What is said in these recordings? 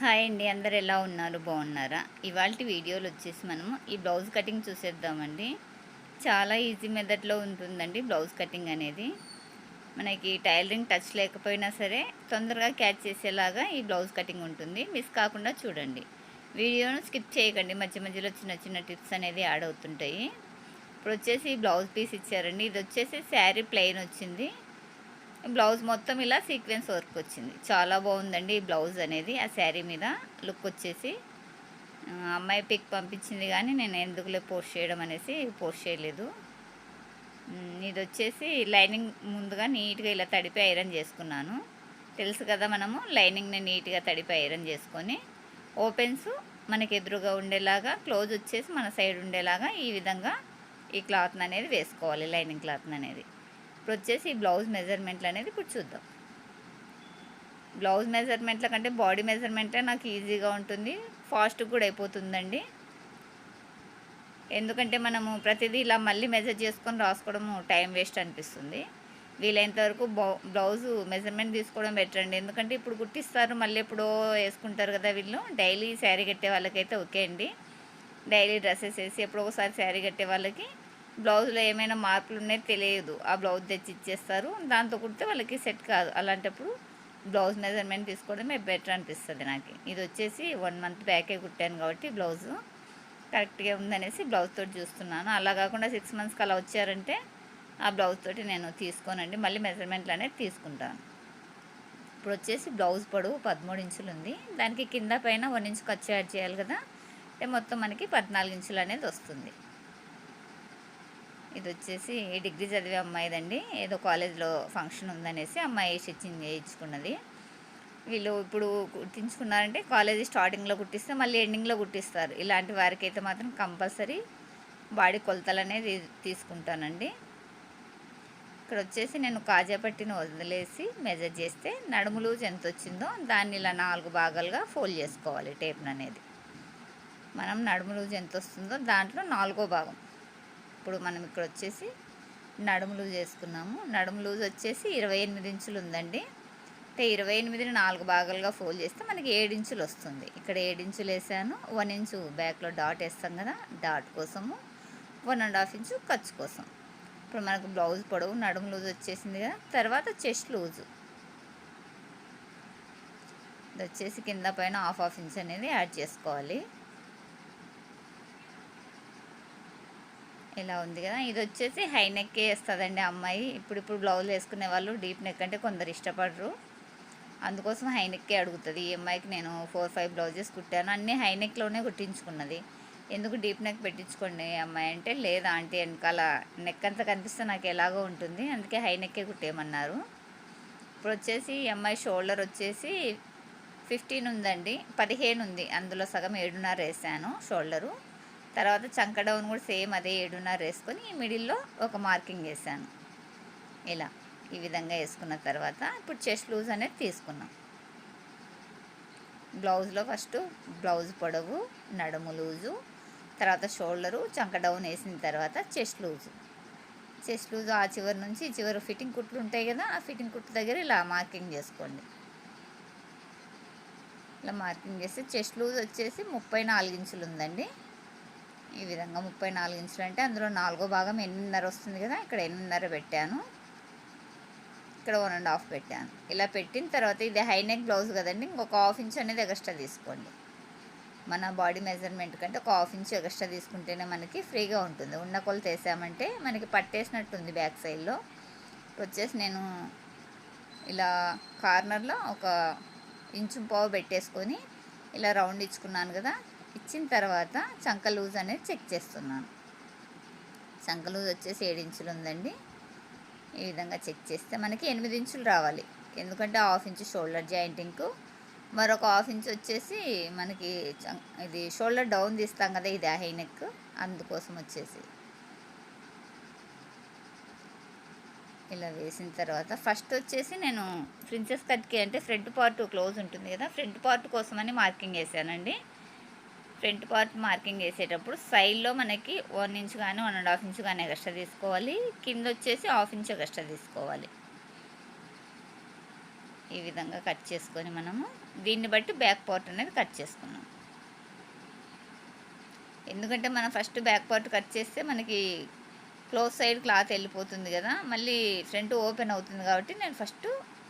Hi అండి అందరు ఎలా ఉన్నారు? బాగున్నారా? ఇవాళ వీడియోలు వచ్చేసి మనము ఈ బ్లౌజ్ కటింగ్ చూసేద్దామండి. చాలా ఈజీ మెథడ్లో ఉంటుందండి బ్లౌజ్ కటింగ్ అనేది. మనకి టైలరింగ్ టచ్ లేకపోయినా సరే తొందరగా క్యాచ్ చేసేలాగా ఈ బ్లౌజ్ కటింగ్ ఉంటుంది. మిస్ కాకుండా చూడండి. వీడియోను స్కిప్ చేయకండి. మధ్య మధ్యలో చిన్న చిన్న టిప్స్ అనేది యాడ్ అవుతుంటాయి. ఇప్పుడు వచ్చేసి బ్లౌజ్ పీస్ ఇచ్చారండి. ఇది వచ్చేసి శారీ ప్లెయిన్ వచ్చింది. బ్లౌజ్ మొత్తం ఇలా సీక్వెన్స్ వర్క్ వచ్చింది. చాలా బాగుందండి ఈ బ్లౌజ్ అనేది. ఆ శారీ మీద లుక్ వచ్చేసి అమ్మాయి పిక్ పంపించింది కానీ నేను ఎందుకులే పోస్ట్ చేయడం అనేసి పోస్ట్ చేయలేదు. ఇది వచ్చేసి లైనింగ్ ముందుగా నీట్గా ఇలా తడిపి ఐరన్ చేసుకున్నాను. తెలుసు కదా మనము లైనింగ్ని నీట్గా తడిపి ఐరన్ చేసుకొని ఓపెన్స్ మనకి ఎదురుగా ఉండేలాగా క్లోజ్ వచ్చేసి మన సైడ్ ఉండేలాగా ఈ విధంగా ఈ క్లాత్ అనేది వేసుకోవాలి లైనింగ్ క్లాత్ అనేది. ఇప్పుడు వచ్చేసి ఈ బ్లౌజ్ మెజర్మెంట్లు అనేది ఇప్పుడు చూద్దాం. బ్లౌజ్ మెజర్మెంట్ల కంటే బాడీ మెజర్మెంటే నాకు ఈజీగా ఉంటుంది ఫాస్ట్ కూడా అయిపోతుందండి. ఎందుకంటే మనము ప్రతిదీ ఇలా మళ్ళీ మెజర్ చేసుకొని రాసుకోవడము టైం వేస్ట్ అనిపిస్తుంది. వీలైనంత వరకు బ్లౌజ్ మెజర్మెంట్ తీసుకోవడం బెటర్ అండి. ఎందుకంటే ఇప్పుడు కుట్టిస్తారు మళ్ళీ ఎప్పుడో వేసుకుంటారు కదా వీళ్ళు. డైలీ శారీ కట్టే వాళ్ళకైతే ఓకే అండి. డైలీ డ్రెస్సెస్ వేసి ఎప్పుడో ఒకసారి శారీ కట్టే వాళ్ళకి బ్లౌజ్లో ఏమైనా మార్పులు ఉన్నాయో తెలియదు. ఆ బ్లౌజ్ తెచ్చి ఇచ్చేస్తారు. దాంతో కుడితే వాళ్ళకి సెట్ కాదు. అలాంటప్పుడు బ్లౌజ్ మెజర్మెంట్ తీసుకోవడమే బెటర్ అనిపిస్తుంది నాకు. ఇది వచ్చేసి వన్ మంత్ బ్యాకే కుట్టాను కాబట్టి బ్లౌజు కరెక్ట్గా ఉందనేసి బ్లౌజ్ తోటి చూస్తున్నాను. అలా కాకుండా సిక్స్ మంత్స్కి అలా వచ్చారంటే ఆ బ్లౌజ్ తోటి నేను తీసుకోనండి. మళ్ళీ మెజర్మెంట్లు అనేది తీసుకుంటాను. ఇప్పుడు వచ్చేసి బ్లౌజ్ పొడవు పదమూడు ఇంచులు ఉంది. దానికి కింద పైన వన్ ఇంచు ఖర్చు యాడ్ చేయాలి కదా? అంటే మొత్తం మనకి పద్నాలుగు ఇంచులు అనేది వస్తుంది. ఇది వచ్చేసి డిగ్రీ చదివే అమ్మాయిదండి. ఏదో కాలేజ్లో ఫంక్షన్ ఉందనేసి అమ్మాయి స్టిచ్చింగ్ చేయించుకున్నది. వీళ్ళు ఇప్పుడు కుట్టించుకున్నారంటే కాలేజీ స్టార్టింగ్లో కుట్టిస్తే మళ్ళీ ఎండింగ్లో కుట్టిస్తారు. ఇలాంటి వారికి అయితే మాత్రం కంపల్సరీ బాడీ కొలతలు అనేది తీసుకుంటానండి. ఇక్కడ వచ్చేసి నేను కాజాపట్టిని వదిలేసి మెజర్ చేస్తే నడుము లూజ్ ఎంత వచ్చిందో దాన్ని ఇలా నాలుగు భాగాలుగా ఫోల్డ్ చేసుకోవాలి టేప్ని అనేది మనం నడుము లూజ్ ఎంత వస్తుందో దాంట్లో నాలుగో భాగం. ఇప్పుడు మనం ఇక్కడ వచ్చేసి నడుము లూజ్ చేసుకున్నాము నడుము లూజ్ వచ్చేసి ఇరవై ఎనిమిది ఇంచులు ఉందండి. అంటే ఇరవై ఎనిమిదిని నాలుగు భాగాలుగా ఫోల్డ్ చేస్తే మనకి ఏడు ఇంచులు వస్తుంది. ఇక్కడ ఏడు ఇంచులు వేసాను. వన్ ఇంచు బ్యాక్లో డాట్ వేస్తాం కదా డాట్ కోసము. వన్ అండ్ హాఫ్ ఇంచు ఖర్చు కోసం. ఇప్పుడు మనకు బ్లౌజ్ పొడవు నడుము లూజ్ వచ్చేసింది కదా తర్వాత చెస్ట్ లూజు. ఇది వచ్చేసి కింద పైన హాఫ్ హాఫ్ ఇంచ్ అనేది యాడ్ చేసుకోవాలి. ఇలా ఉంది కదా. ఇది వచ్చేసి హై నెక్కే వేస్తుందండి అమ్మాయి. ఇప్పుడు ఇప్పుడు బ్లౌజ్ వేసుకునే వాళ్ళు డీప్ నెక్ అంటే కొందరు ఇష్టపడరు. అందుకోసం హై నెక్కే అడుగుతుంది. ఈ అమ్మాయికి నేను ఫోర్ ఫైవ్ బ్లౌజెస్ కుట్టాను. అన్నీ హై నెక్లోనే కుట్టించుకున్నది. ఎందుకు డీప్ నెక్ పెట్టించుకోండి అమ్మాయి అంటే లేదా ఆంటీ వెనకాల నెక్ అంతా కనిపిస్తే నాకు ఎలాగో ఉంటుంది. అందుకే హై నెక్కే కుట్టేయమన్నారు. ఇప్పుడు వచ్చేసి ఈ అమ్మాయి షోల్డర్ వచ్చేసి ఫిఫ్టీన్ ఉందండి. పదిహేను ఉంది. అందులో సగం ఏడున్నర వేసాను షోల్డరు తర్వాత చంక డౌన్ కూడా సేమ్ అదే ఏడున్నర వేసుకొని మిడిల్లో ఒక మార్కింగ్ వేసాను. ఇలా ఈ విధంగా వేసుకున్న తర్వాత ఇప్పుడు చెస్ట్ లూజ్ అనేది తీసుకున్నాం. బ్లౌజ్లో ఫస్ట్ బ్లౌజ్ పొడవు నడుము లూజు తర్వాత షోల్డరు చంక డౌన్ వేసిన తర్వాత చెస్ట్ లూజు. చెస్ట్ లూజ్ ఆ చివరి నుంచి చివరి ఫిట్టింగ్ కుట్లు ఉంటాయి కదా ఆ ఫిట్టింగ్ కుట్ల దగ్గర ఇలా మార్కింగ్ చేసుకోండి. ఇలా మార్కింగ్ చేస్తే చెస్ట్ లూజ్ వచ్చేసి ముప్పై నాలుగు ఇంచులు ఉందండి. ఈ విధంగా ముప్పై నాలుగు ఇంచులు అంటే అందులో నాలుగో భాగం ఎనిమిదిన్నర వస్తుంది కదా ఇక్కడ ఎనిమిదిన్నర పెట్టాను. ఇక్కడ వన్ అండ్ హాఫ్ పెట్టాను. ఇలా పెట్టిన తర్వాత ఇది హైనెక్ బ్లౌజ్ కదండి ఇంకొక హాఫ్ ఇంచ్ అనేది ఎక్స్ట్రా తీసుకోండి. మన బాడీ మెజర్మెంట్ కంటే ఒక హాఫ్ ఇంచ్ ఎక్స్ట్రా తీసుకుంటేనే మనకి ఫ్రీగా ఉంటుంది. ఉన్న కొలత వేసామంటే మనకి పట్టేసినట్టు ఉంది బ్యాక్ సైడ్లో. వచ్చేసి నేను ఇలా కార్నర్లో ఒక ఇంచు పావు పెట్టేసుకొని ఇలా రౌండ్ ఇచ్చుకున్నాను కదా ఇచ్చిన తర్వాత చంక లూజ్ అనేది చెక్ చేస్తున్నాను. చంక లూజ్ వచ్చేసి ఏడు ఇంచులు ఉందండి. ఈ విధంగా చెక్ చేస్తే మనకి ఎనిమిది ఇంచులు రావాలి. ఎందుకంటే హాఫ్ ఇంచు షోల్డర్ జాయింటింగ్కు మరొక హాఫ్ ఇంచ్ వచ్చేసి మనకి చం- ఇది షోల్డర్ డౌన్ తీస్తాం కదా ఇది హై నెక్ అందుకోసం వచ్చేసి. ఇలా వేసిన తర్వాత ఫస్ట్ వచ్చేసి నేను ప్రిన్సెస్ కట్కి అంటే ఫ్రంట్ పార్ట్ క్లోజ్ ఉంటుంది కదా ఫ్రంట్ పార్ట్ కోసమని మార్కింగ్ వేసానండి. ఫ్రంట్ పార్ట్ మార్కింగ్ వేసేటప్పుడు సైడ్లో మనకి వన్ ఇంచ్ కానీ వన్ అండ్ హాఫ్ ఇంచ్ కానీ ఎక్స్ట్రా తీసుకోవాలి. కింద వచ్చేసి హాఫ్ ఇంచ్ ఎక్స్ట్రా తీసుకోవాలి. ఈ విధంగా కట్ చేసుకొని మనము దీన్ని బట్టి బ్యాక్ పార్ట్ అనేది కట్ చేసుకున్నాం. ఎందుకంటే మనం ఫస్ట్ బ్యాక్ పార్ట్ కట్ చేస్తే మనకి క్లోజ్ సైడ్ క్లాత్ వెళ్ళిపోతుంది కదా. మళ్ళీ ఫ్రంట్ ఓపెన్ అవుతుంది కాబట్టి నేను ఫస్ట్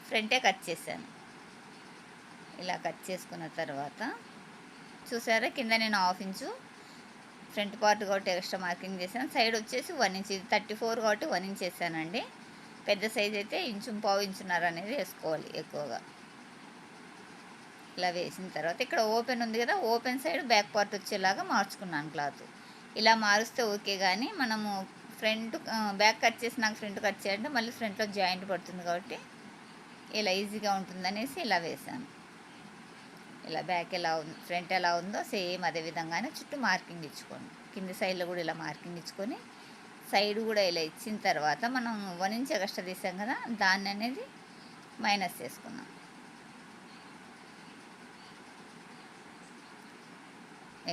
ఫ్రంటే కట్ చేశాను. ఇలా కట్ చేసుకున్న తర్వాత చూసారా? కింద నేను హాఫ్ ఇంచు ఫ్రంట్ పార్ట్ కాబట్టి ఎక్స్ట్రా మార్కింగ్ చేశాను. సైడ్ వచ్చేసి వన్ ఇంచ్ ఇది థర్టీ ఫోర్ కాబట్టి వన్ ఇంచ్ వేసానండి. పెద్ద సైజ్ అయితే ఇంచు పావు ఇంచున్నర అనేది వేసుకోవాలి ఎక్కువగా. ఇలా వేసిన తర్వాత ఇక్కడ ఓపెన్ ఉంది కదా ఓపెన్ సైడ్ బ్యాక్ పార్ట్ వచ్చేలాగా మార్చుకున్నాను క్లాత్. ఇలా మారుస్తే ఓకే కానీ మనము ఫ్రంట్ బ్యాక్ కట్ చేసి నాకు ఫ్రంట్ కట్ చేయాలంటే మళ్ళీ ఫ్రంట్లో జాయింట్ పడుతుంది కాబట్టి ఇలా ఈజీగా ఉంటుందనేసి ఇలా వేసాను. ఇలా బ్యాక్ ఎలా ఉంది ఫ్రంట్ ఎలా ఉందో సేమ్ అదే విధంగానే చుట్టూ మార్కింగ్ ఇచ్చుకోండి. కింది సైడ్లో కూడా ఇలా మార్కింగ్ ఇచ్చుకొని సైడ్ కూడా ఇలా ఇచ్చిన తర్వాత మనం వన్ ఇంచ్ ఎక్స్ట్రా తీసాం కదా దాన్ని అనేది మైనస్ చేసుకున్నాం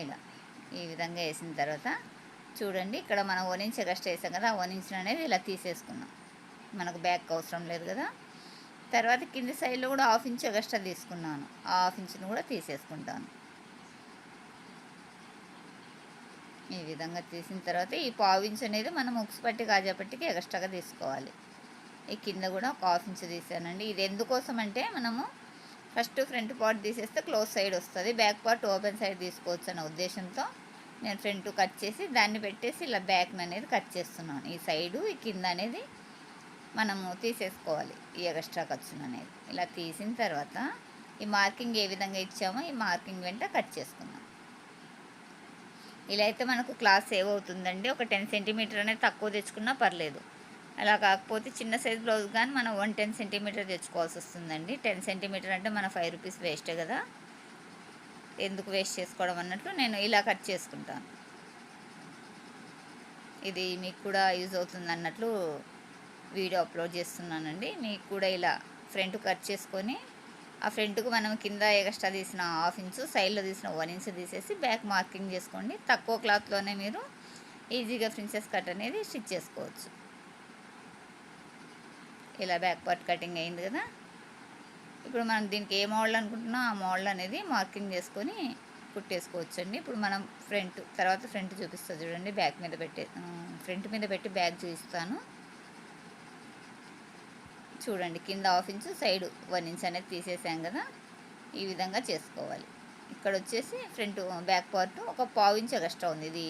ఇలా ఈ విధంగా వేసిన తర్వాత చూడండి ఇక్కడ మనం వన్ ఇంచ్ ఎక్స్ట్రా వేసాం కదా వన్ ఇంచ్ అనేది ఇలా తీసేసుకున్నాం మనకు బ్యాక్ అవసరం లేదు కదా. తర్వాత కింది సైడ్లో కూడా హాఫ్ ఇంచ్ ఎక్స్ట్రా తీసుకున్నాను. ఆ హాఫ్ ఇంచ్ను కూడా తీసేసుకుంటాను. ఈ విధంగా తీసిన తర్వాత ఈ పావు ఇంచ్ అనేది మనం ఉక్స్ పట్టి కాజా పట్టికి ఎక్స్ట్రాగా తీసుకోవాలి. ఈ కింద కూడా ఒక హాఫ్ ఇంచ్ తీసానండి. ఇది ఎందుకోసం అంటే మనము ఫస్ట్ ఫ్రంట్ పార్ట్ తీసేస్తే క్లోజ్ సైడ్ వస్తుంది. బ్యాక్ పార్ట్ ఓపెన్ సైడ్ తీసుకోవచ్చు అనే ఉద్దేశంతో నేను ఫ్రంట్ కట్ చేసి దాన్ని పెట్టేసి ఇలా బ్యాక్ అనేది కట్ చేస్తున్నాను. ఈ సైడు ఈ కింద అనేది మనము తీసేసుకోవాలి ఈ ఎక్స్ట్రా ఖర్చును అనేది. ఇలా తీసిన తర్వాత ఈ మార్కింగ్ ఏ విధంగా ఇచ్చామో ఈ మార్కింగ్ వెంట కట్ చేసుకుందాం. ఇలా అయితే మనకు క్లాస్ సేవ్ అవుతుందండి. ఒక టెన్ సెంటీమీటర్ అనేది తక్కువ తెచ్చుకున్నా పర్లేదు. అలా కాకపోతే చిన్న సైజ్ బ్లౌజ్ కానీ మనం వన్ టెన్ సెంటీమీటర్ తెచ్చుకోవాల్సి వస్తుందండి. టెన్ సెంటీమీటర్ అంటే మన ఫైవ్ రూపీస్ వేస్టే కదా. ఎందుకు వేస్ట్ చేసుకోవడం అన్నట్లు నేను ఇలా కట్ చేసుకుంటాను. ఇది మీకు కూడా యూజ్ అవుతుంది అన్నట్లు వీడియో అప్లోడ్ చేస్తున్నానండి. మీకు కూడా ఇలా ఫ్రంట్ కట్ చేసుకొని ఆ ఫ్రంట్కు మనం కింద ఎక్స్ట్రా తీసిన హాఫ్ ఇంచు సైడ్లో తీసిన వన్ ఇంచు తీసేసి బ్యాక్ మార్కింగ్ చేసుకోండి. తక్కువ క్లాత్లోనే మీరు ఈజీగా ప్రిన్సెస్ కట్ అనేది స్టిచ్ చేసుకోవచ్చు. ఇలా బ్యాక్ పార్ట్ కటింగ్ అయింది కదా. ఇప్పుడు మనం దీనికి ఏ మోడల్ అనుకుంటున్నా ఆ మోడల్ అనేది మార్కింగ్ చేసుకొని కుట్టేసుకోవచ్చు అండి ఇప్పుడు మనం ఫ్రంట్ తర్వాత ఫ్రంట్ చూపిస్తాను చూడండి బ్యాక్ మీద పెట్టి ఫ్రంట్ మీద పెట్టి బ్యాక్ చూపిస్తాను. చూడండి కింద half inch side one inch అనేది తీసేసాం కదా. ఈ విధంగా చేసుకోవాలి. ఇక్కడ వచ్చేసి ఫ్రంట్ బ్యాక్ పార్ట్ ఒక పావు ఇంచ్ ఎగస్ట్రా ఉంది. ఇది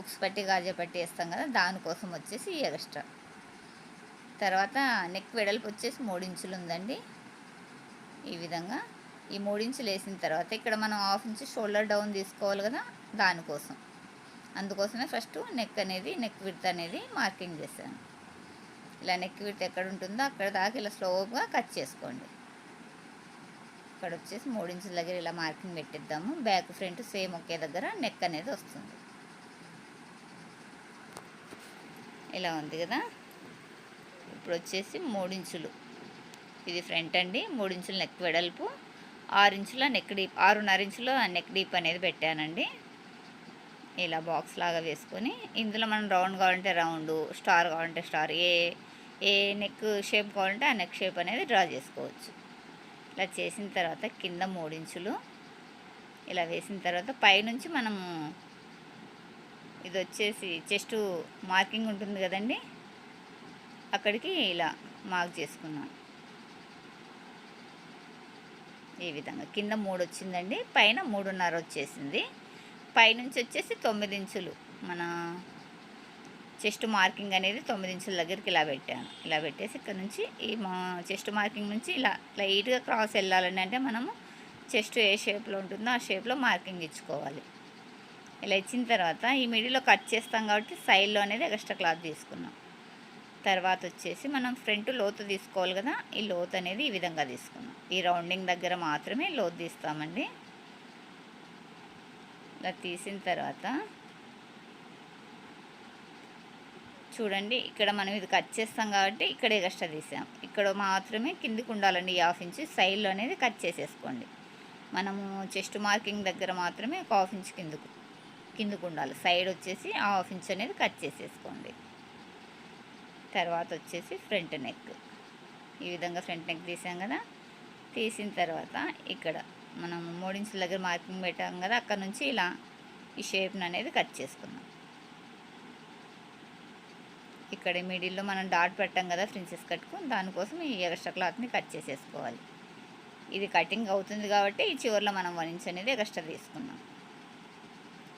ఉక్స్ పట్టి గాజా పట్టి వేస్తాం కదా దానికోసం వచ్చేసి ఈ ఎగస్ట్రా తర్వాత నెక్ వెడల్పు వచ్చేసి మూడు ఇంచులు ఉందండి. ఈ విధంగా ఈ మూడు ఇంచులు వేసిన తర్వాత ఇక్కడ మనం హాఫ్ ఇంచు షోల్డర్ డౌన్ తీసుకోవాలి కదా దానికోసం అందుకోసమే ఫస్ట్ నెక్ అనేది నెక్ విడత అనేది మార్కింగ్ చేశాను. ఇలా నెక్ విడత ఎక్కడ ఉంటుందో అక్కడ దాకా ఇలా స్లోగా కట్ చేసుకోండి. ఇక్కడ వచ్చేసి మూడు ఇంచుల దగ్గర ఇలా మార్కింగ్ పెట్టిద్దాము. బ్యాక్ ఫ్రంట్ సేమ్ ఒకే దగ్గర నెక్ అనేది వస్తుంది. ఇలా ఉంది కదా. ఇప్పుడు వచ్చేసి మూడించులు ఇది ఫ్రంట్ అండి. మూడించులు నెక్ వెడల్పు. ఆరు ఇంచుల నెక్ డీప్ ఆరున్నర ఇంచుల నెక్ డీప్ అనేది పెట్టానండి. ఇలా బాక్స్ లాగా వేసుకొని ఇందులో మనం రౌండ్ కావాలంటే రౌండ్ స్టార్ కావాలంటే స్టార్ ఏ ఏ నెక్ షేప్ కావాలంటే ఆ నెక్ షేప్ అనేది డ్రా చేసుకోవచ్చు. ఇలా చేసిన తర్వాత కింద మూడించులు ఇలా వేసిన తర్వాత పైనుంచి మనము ఇది వచ్చేసి చెస్ట్ మార్కింగ్ ఉంటుంది కదండి అక్కడికి ఇలా మార్క్ చేసుకున్నాను ఈ విధంగా కింద మూడు వచ్చిందండి పైన మూడున్నర వచ్చేసింది పైనుంచి వచ్చేసి తొమ్మిది ఇంచులు మన చెస్ట్ మార్కింగ్ అనేది తొమ్మిది ఇంచుల దగ్గరికి ఇలా పెట్టాను. ఇలా పెట్టేసి ఇక్కడ నుంచి ఈ మా చెస్ట్ మార్కింగ్ నుంచి ఇలా లైట్గా క్రాస్ వెళ్ళాలని అంటే మనము చెస్ట్ ఏ షేప్లో ఉంటుందో ఆ షేప్లో మార్కింగ్ ఇచ్చుకోవాలి. ఇలా ఇచ్చిన తర్వాత ఈ మిడిలో కట్ చేస్తాం కాబట్టి సైడ్లో అనేది ఎక్స్ట్రా క్లాత్ తీసుకున్నాం. తర్వాత వచ్చేసి మనం ఫ్రంట్ లోతు తీసుకోవాలి కదా ఈ లోతు అనేది ఈ విధంగా తీసుకున్నాం. ఈ రౌండింగ్ దగ్గర మాత్రమే లోతు తీస్తామండి. ఇలా తీసిన తర్వాత చూడండి ఇక్కడ మనం ఇది కట్ చేస్తాం కాబట్టి ఇక్కడ ఎక్స్ట్రా తీసాం ఇక్కడ మాత్రమే కిందికి ఉండాలండి ఈ హాఫ్ ఇంచ్ సైడ్లో అనేది కట్ చేసేసుకోండి. మనము చెస్ట్ మార్కింగ్ దగ్గర మాత్రమే ఒక హాఫ్ ఇంచ్ కిందకు కిందకు ఉండాలి. సైడ్ వచ్చేసి హాఫ్ ఇంచ్ అనేది కట్ చేసేసుకోండి. తర్వాత వచ్చేసి ఫ్రంట్ నెక్ ఈ విధంగా ఫ్రంట్ నెక్ తీసాం కదా? తీసిన తర్వాత ఇక్కడ మనం మూడించుల దగ్గర మార్కింగ్ పెట్టాం కదా? అక్కడ నుంచి ఇలా ఈ షేప్ని అనేది కట్ చేసుకుందాం. ఇక్కడ మిడిల్లో మనం డాట్ పెట్టాం కదా ఫ్రిన్సెస్ కట్టుకుని దానికోసం ఈ ఎక్స్ట్రా క్లాత్ని కట్ చేసేసుకోవాలి. ఇది కటింగ్ అవుతుంది కాబట్టి ఈ చివరిలో మనం వన్ ఇంచ్ అనేది ఎక్స్ట్రా తీసుకున్నాం.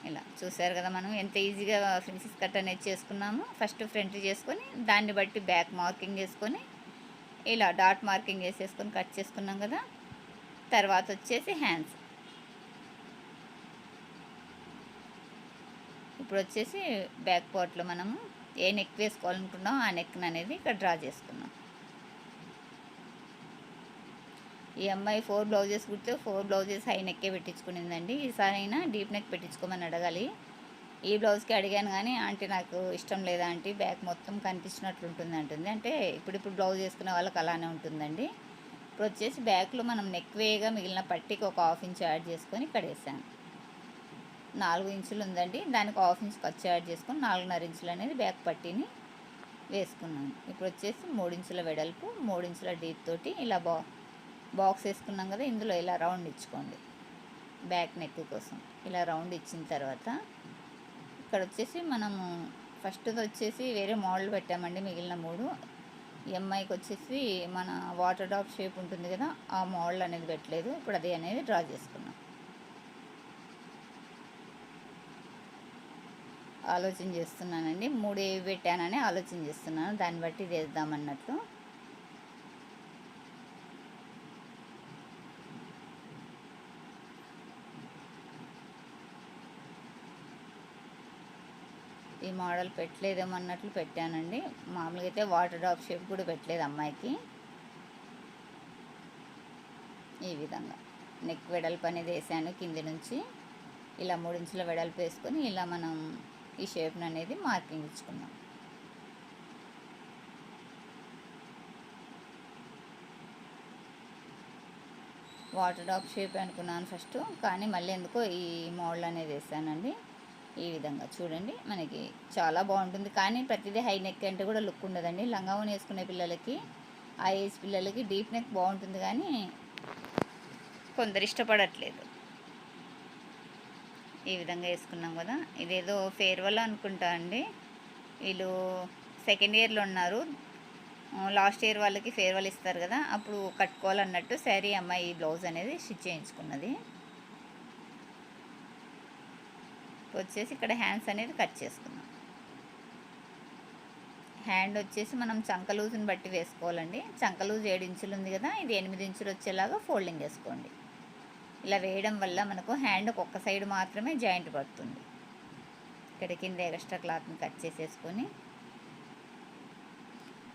ఇలా చూసారు కదా మనం ఎంత ఈజీగా ఫ్రిన్సెస్ కట్ అనేది చేసుకున్నాము. ఫస్ట్ ఫ్రంట్ చేసుకొని దాన్ని బట్టి బ్యాక్ మార్కింగ్ చేసుకొని ఇలా డాట్ మార్కింగ్ చేసేసుకొని కట్ చేసుకున్నాం కదా. తర్వాత వచ్చేసి హ్యాండ్స్. ఇప్పుడు వచ్చేసి బ్యాక్ పార్ట్లో మనము ఏ నెక్ వేసుకోవాలనుకున్నామో ఆ నెక్ని అనేది ఇక్కడ డ్రా చేసుకున్నాం ఈ అమ్మాయి ఫోర్ బ్లౌజెస్ కుడితే ఫోర్ బ్లౌజెస్ హై నెక్కే పెట్టించుకునిందండి. ఈసారి అయినా డీప్ నెక్ పెట్టించుకోమని అడగాలి. ఈ బ్లౌజ్కి అడిగాను కానీ ఆంటీ నాకు ఇష్టం లేదా ఆంటీ? బ్యాక్ మొత్తం కనిపించినట్లు ఉంటుంది అంటుంది. అంటే ఇప్పుడు ఇప్పుడు బ్లౌజ్ వేసుకునే వాళ్ళకి అలానే ఉంటుందండి. ఇప్పుడు వచ్చేసి బ్యాక్లో మనం నెక్ వేయగా మిగిలిన పట్టికి ఒక హాఫ్ ఇంచ్ యాడ్ చేసుకొని ఇక్కడ వేసాను. నాలుగు ఇంచులు ఉందండి. దానికి హాఫ్ ఇంచ్ ఖర్చు యాడ్ చేసుకొని నాలుగున్నర ఇంచులు అనేది బ్యాక్ పట్టీని వేసుకున్నాను. ఇప్పుడు వచ్చేసి మూడించుల వెడల్పు మూడించుల డీప్ తోటి ఇలా బా బాక్స్ వేసుకున్నాం కదా ఇందులో ఇలా రౌండ్ ఇచ్చుకోండి. బ్యాక్ నెక్ కోసం. ఇలా రౌండ్ ఇచ్చిన తర్వాత ఇక్కడ వచ్చేసి మనము ఫస్ట్ వచ్చేసి వేరే మోడల్ పెట్టామండి మిగిలిన మూడు. ఎంఐకి వచ్చేసి మన వాటర్ డాప్ షేప్ ఉంటుంది కదా ఆ మోడల్ అనేది పెట్టలేదు. ఇప్పుడు అది అనేది డ్రా చేసుకున్నాం. ఆలోచన చేస్తున్నానండి. మూడు ఏవి పెట్టానని ఆలోచన చేస్తున్నాను. దాన్ని బట్టి వేద్దామన్నట్లు ఈ మోడల్ పెట్టలేదేమో అన్నట్లు పెట్టానండి. మామూలుగా అయితే వాటర్ డ్రాప్ షేప్ కూడా పెట్టలేదు అమ్మాయికి. ఈ విధంగా. నెక్ వెడల్పు అనేది వేసాను కింది నుంచి. ఇలా మూడించుల వెడల్పు వేసుకొని ఇలా మనం ఈ షేప్ని అనేది మార్కింగ్ ఇచ్చుకున్నాం వాటర్ డ్రాప్ షేప్ అనుకున్నాను ఫస్ట్ కానీ మళ్ళీ ఎందుకో ఈ మోడల్ అనేది వేసానండి. ఈ విధంగా చూడండి మనకి చాలా బాగుంటుంది. కానీ ప్రతిదీ హై నెక్ అంటే కూడా లుక్ ఉండదండి. లంగావని వేసుకునే పిల్లలకి ఆ ఏజ్ పిల్లలకి డీప్ నెక్ బాగుంటుంది కానీ కొందరు ఇష్టపడట్లేదు. ఈ విధంగా వేసుకున్నాం కదా. ఇదేదో ఫేర్వెల్ అనుకుంటా అండి. వీళ్ళు సెకండ్ ఇయర్లో ఉన్నారు. లాస్ట్ ఇయర్ వాళ్ళకి ఫేర్వెల్ ఇస్తారు కదా. అప్పుడు కట్టుకోవాలన్నట్టు శారీ అమ్మాయి బ్లౌజ్ అనేది స్టిచ్ చేయించుకున్నది. వచ్చేసి ఇక్కడ హ్యాండ్స్ అనేది కట్ చేసుకున్నాం. హ్యాండ్ వచ్చేసి మనం చంక లూజ్ని బట్టి వేసుకోవాలండి. చంక లూజ్ ఏడు ఇంచులు ఉంది కదా. ఇది ఎనిమిది ఇంచులు వచ్చేలాగా ఫోల్డింగ్ వేసుకోండి. ఇలా వేయడం వల్ల మనకు హ్యాండ్కి ఒక్క సైడ్ మాత్రమే జాయింట్ పడుతుంది. ఇక్కడ కింద ఎక్స్ట్రా క్లాత్ని కట్ చేసేసుకొని.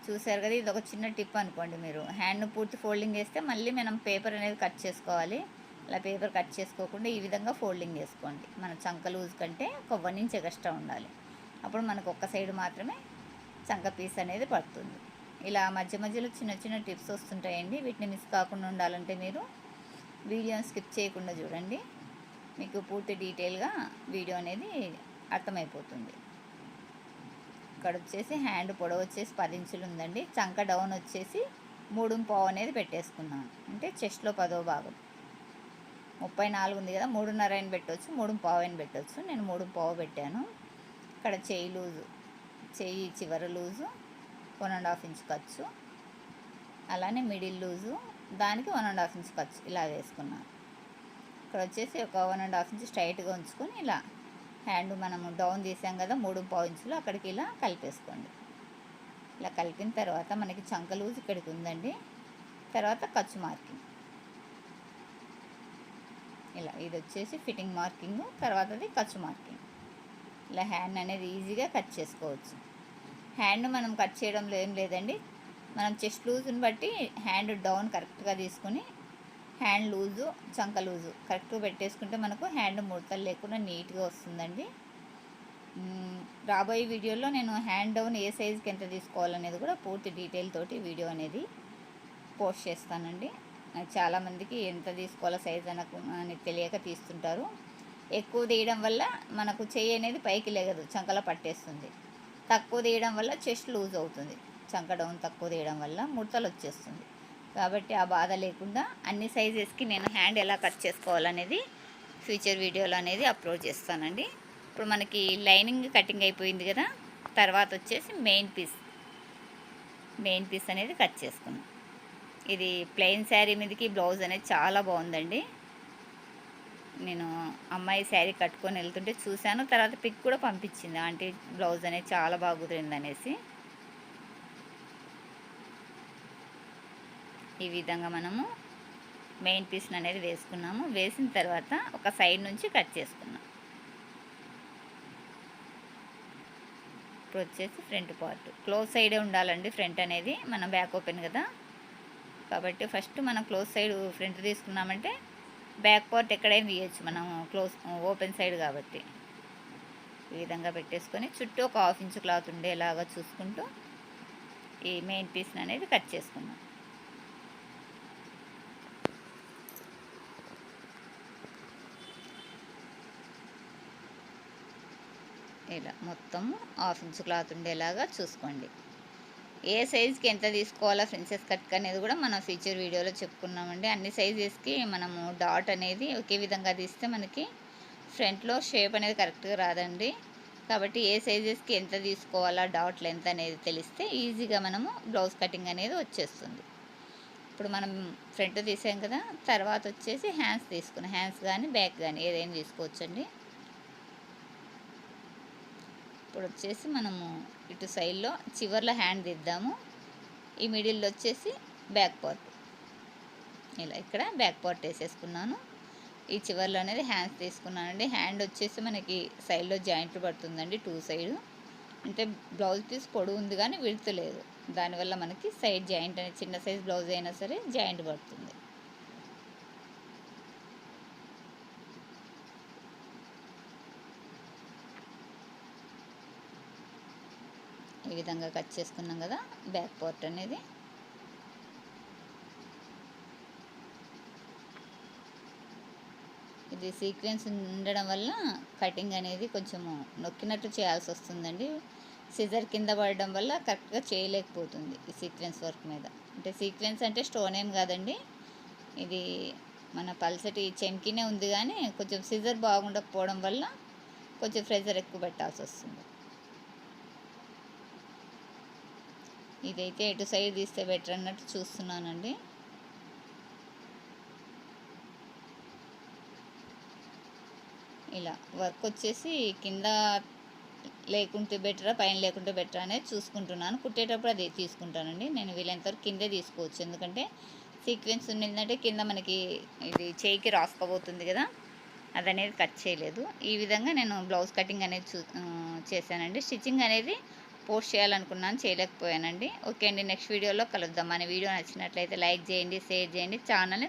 చూసారు కదా ఇది ఒక చిన్న టిప్ అనుకోండి మీరు. హ్యాండ్ పూర్తి ఫోల్డింగ్ చేస్తే మళ్ళీ మనం పేపర్ అనేది కట్ చేసుకోవాలి. అలా పేపర్ కట్ చేసుకోకుండా ఈ విధంగా ఫోల్డింగ్ చేసుకోండి. మన చంక లూజ్ కంటే ఒక వన్ ఇంచ్ ఎక్స్ట్రా ఉండాలి. అప్పుడు మనకు ఒక్క సైడ్ మాత్రమే చంక పీస్ అనేది పడుతుంది. ఇలా మధ్య మధ్యలో చిన్న చిన్న టిప్స్ వస్తుంటాయండి. వీటిని మిస్ కాకుండా ఉండాలంటే మీరు వీడియోని స్కిప్ చేయకుండా చూడండి. మీకు పూర్తి డీటెయిల్గా వీడియో అనేది అర్థమైపోతుంది. ఇక్కడ వచ్చేసి హ్యాండ్ పొడవు వచ్చేసి పది ఇంచులు ఉందండి. చంక డౌన్ వచ్చేసి మూడు పావు అనేది పెట్టేసుకున్నాను అంటే చెస్ట్లో పదో భాగం. ముప్పై నాలుగు ఉంది కదా మూడున్నర అయిన పెట్టవచ్చు మూడు పావు అయిన పెట్టవచ్చు నేను మూడు పావు పెట్టాను. ఇక్కడ చెయ్యి లూజు చెయ్యి చివరి loose one and half inch ఖర్చు. అలానే మిడిల్ లూజు దానికి వన్ అండ్ హాఫ్ ఇంచ్ ఖర్చు ఇలా వేసుకున్నాను ఇక్కడ వచ్చేసి ఒక వన్ అండ్ హాఫ్ ఇంచ్ స్ట్రైట్గా ఉంచుకొని ఇలా హ్యాండ్ మనము డౌన్ తీసాం కదా మూడు పావు ఇంచులు అక్కడికి ఇలా కలిపేసుకోండి. ఇలా కలిపిన తర్వాత మనకి చంక లూజ్ ఇక్కడికి ఉందండి. తర్వాత ఖర్చు మార్కింగ్. ఇలా ఇది వచ్చేసి ఫిట్టింగ్ మార్కింగ్ తర్వాతది ఖర్చు మార్కింగ్. ఇలా హ్యాండ్ అనేది ఈజీగా కట్ చేసుకోవచ్చు. హ్యాండ్ మనం కట్ చేయడంలో ఏం లేదండి. మనం చెస్ట్ లూజ్ని బట్టి హ్యాండ్ డౌన్ కరెక్ట్గా తీసుకుని హ్యాండ్ లూజు చంక లూజు కరెక్ట్గా పెట్టేసుకుంటే మనకు హ్యాండ్ ముడతలు లేకుండా నీట్గా వస్తుందండి. రాబోయే వీడియోలో నేను హ్యాండ్ డౌన్ ఏ సైజుకి ఎంత తీసుకోవాలనేది కూడా పూర్తి డీటెయిల్ తోటి వీడియో అనేది పోస్ట్ చేస్తానండి. చాలామందికి ఎంత తీసుకోవాలో సైజ్ అనకు అని తెలియక తీస్తుంటారు. ఎక్కువ తీయడం వల్ల మనకు చెయ్యి అనేది పైకి లేగదు చంకలో పట్టేస్తుంది. తక్కువ తీయడం వల్ల చెస్ట్ లూజ్ అవుతుంది. చంకడం తక్కువ తీయడం వల్ల ముడతలు వచ్చేస్తుంది. కాబట్టి ఆ బాధ లేకుండా అన్ని సైజెస్కి నేను హ్యాండ్ ఎలా కట్ చేసుకోవాలనేది ఫ్యూచర్ వీడియోలో అనేది అప్లోడ్ చేస్తానండి. ఇప్పుడు మనకి లైనింగ్ కటింగ్ అయిపోయింది కదా తర్వాత వచ్చేసి మెయిన్ పీస్ మెయిన్ పీస్ అనేది కట్ చేసుకున్నాం. ఇది ప్లెయిన్ శారీ మీదకి బ్లౌజ్ అనేది చాలా బాగుందండి. నేను అమ్మాయి శారీ కట్టుకొని వెళ్తుంటే చూశాను తర్వాత పిక్ కూడా పంపించింది. ఆంటీ బ్లౌజ్ అనేది చాలా బాగా కుదిరింది అనేసి ఈ విధంగా మనము మెయిన్ పీస్ అనేది వేసుకున్నాము. వేసిన తర్వాత ఒక సైడ్ నుంచి కట్ చేసుకున్నాం ఇప్పుడు వచ్చేసి ఫ్రంట్ పార్ట్ క్లోజ్ సైడే ఉండాలండి. ఫ్రంట్ అనేది మనం బ్యాక్ ఓపెన్ కదా. కాబట్టి ఫస్ట్ మనం క్లోజ్ సైడ్ ఫ్రంట్ తీసుకున్నామంటే బ్యాక్ పార్ట్ ఎక్కడైనా తీయచ్చు. మనం క్లోజ్ ఓపెన్ సైడ్ కాబట్టి. ఈ విధంగా పెట్టేసుకొని చుట్టూ ఒక హాఫ్ ఇంచ్ క్లాత్ ఉండేలాగా చూసుకుంటూ ఈ మెయిన్ పీస్ని అనేది కట్ చేసుకున్నాం ఇలా మొత్తము హాఫ్ ఇంచ్ క్లాత్ ఉండేలాగా చూసుకోండి. ఏ సైజ్కి ఎంత తీసుకోవాలా ప్రిన్సెస్ కట్ అనేది కూడా మనం ఫ్యూచర్ వీడియోలో చెప్పుకున్నామండి. అన్ని సైజెస్కి మనము డాట్ అనేది ఒకే విధంగా తీస్తే మనకి ఫ్రంట్లో షేప్ అనేది కరెక్ట్గా రాదండి. కాబట్టి ఏ సైజెస్కి ఎంత తీసుకోవాలా డాట్ లెంత్ అనేది తెలిస్తే ఈజీగా మనము బ్లౌజ్ కటింగ్ అనేది వచ్చేస్తుంది. ఇప్పుడు మనం ఫ్రంట్ తీసాం కదా తర్వాత వచ్చేసి హ్యాండ్స్ తీసుకున్నాం. హ్యాండ్స్ కానీ బ్యాక్ కానీ ఏదైనా తీసుకోవచ్చండి. ఇప్పుడు వచ్చేసి మనము ఇటు సైడ్లో చివర్లో హ్యాండ్ దిద్దాము. ఈ మిడిల్లో వచ్చేసి బ్యాక్ పార్ట్. ఇలా ఇక్కడ బ్యాక్ పార్ట్ వేసేసుకున్నాను. ఈ చివర్లో అనేది హ్యాండ్స్ తీసుకున్నానండి. హ్యాండ్ వచ్చేసి మనకి సైడ్లో జాయింట్ పడుతుందండి టూ సైడ్. అంటే బ్లౌజ్ పీస్ పొడవు ఉంది కానీ విడుతలేదు దానివల్ల మనకి సైడ్ జాయింట్ అనేది చిన్న సైజ్ బ్లౌజ్ అయినా సరే జాయింట్ పడుతుంది. ఈ విధంగా కట్ చేసుకున్నాం కదా బ్యాక్ పార్ట్ అనేది. ఇది సీక్వెన్స్ ఉండడం వల్ల కటింగ్ అనేది కొంచెము నొక్కినట్టు చేయాల్సి వస్తుందండి. సిజర్ కింద పడడం వల్ల కరెక్ట్గా చేయలేకపోతుంది ఈ సీక్వెన్స్ వర్క్ మీద. అంటే సీక్వెన్స్ అంటే స్టోన్ ఏం కాదండి. ఇది మన పల్సటి చెంకినే ఉంది కానీ కొంచెం సిజర్ బాగుండకపోవడం వల్ల కొంచెం ప్రెజర్ ఎక్కువ పెట్టాల్సి వస్తుంది. ఇదైతే ఎటు సైడ్ తీస్తే బెటర్ అన్నట్టు చూస్తున్నానండి. ఇలా వర్క్ వచ్చేసి కింద లేకుంటే బెటరా పైన లేకుంటే బెటరా అనేది చూసుకుంటున్నాను. కుట్టేటప్పుడు అది తీసుకుంటానండి. నేను వీలైనంతవరకు కిందే తీసుకోవచ్చు. ఎందుకంటే సీక్వెన్స్ ఉన్నిందంటే కింద మనకి ఇది చేయికి రాసుకోబోతుంది కదా అది అనేది కట్ చేయలేదు. ఈ విధంగా నేను బ్లౌజ్ కటింగ్ అనేది చూ చేశానండి. స్టిచ్చింగ్ అనేది పోస్ట్ చేయాలనుకున్నాను చేయలేకపోయానండి. ఓకే అండి నెక్స్ట్ వీడియోలో కలుద్దాం. మన వీడియో నచ్చినట్లయితే లైక్ చేయండి షేర్ చేయండి ఛానల్ని